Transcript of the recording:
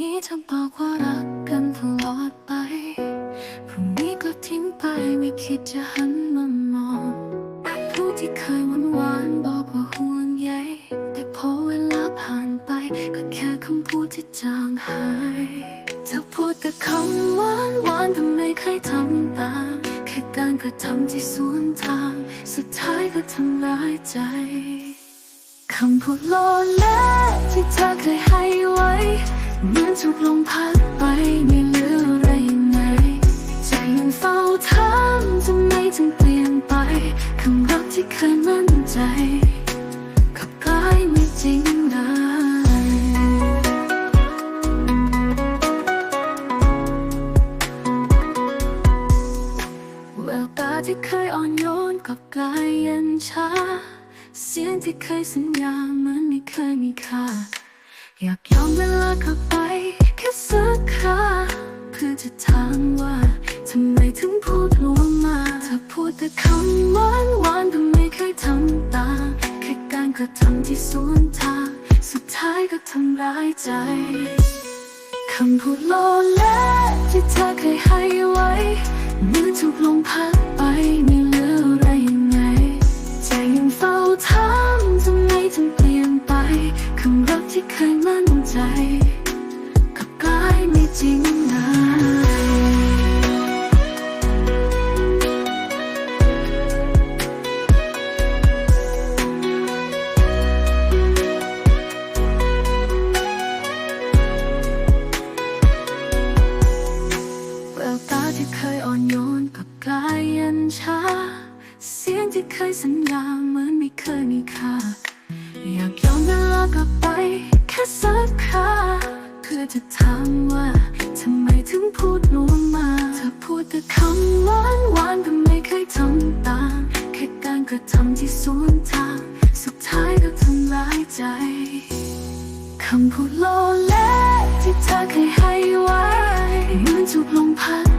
นี้จะบอกว่ารักกันตลอดไปพรุ่งนี้ก็ทิ้งไปไม่คิดจะหันมามองผู้ที่เคยหวานหวานบอกว่าห่วงใยแต่พอเวลาผ่านไป ก็แค่คำพูดที่จางหายเธอพูดแต่คำหวานหวานๆแต่ไม่เคยทำตามแค่การกระทำที่สวนทาง สุดท้ายก็ทำร้ายใจคำพูดโลเล เหมือนถูกลมพัดไปไม่เหลืออะไรยังไงใจยังเฝ้าถามทำไมถึงเปลี่ยนไปคำรักที่เคยมั่นใจกับกลายไม่จริงเลยแววตาที่เคยอ่อนโยนกับกลายเย็นชา เสียงที่เคยสัญญาเหมือนไม่เคยมีค่า อยากยอมเวลากลับไป แค่สักคราเพื่อจะถามว่าทำไมถึงพูดลวงมาเธอพูดแต่คำหวานหวานแต่ไม่เคยทำตามแค่การกระทำที่สวนทางสุดท้ายก็ทำร้ายใจคำพูดโลเลที่เธอเคยให้ไว้เมื่อถูกลมพัดไป คำรักที่เคยมั่นใจกับกลายไม่จริงเลยแววตาที่เคยอ่อนโยนกับกลายเย็นชา เสียงที่เคยสัญญาเหมือนไม่เคยมีค่า จะถามว่าทำไมถึงพูดลวงมาเธอพูดแต่คำหวานหวานแต่ไม่เคยทำตามแค่การกระทำที่สวนทางสุดท้ายก็ทำร้ายใจคำพูดโลเลที่เธอเคยให้ไว้เหมือนถูกลมพัด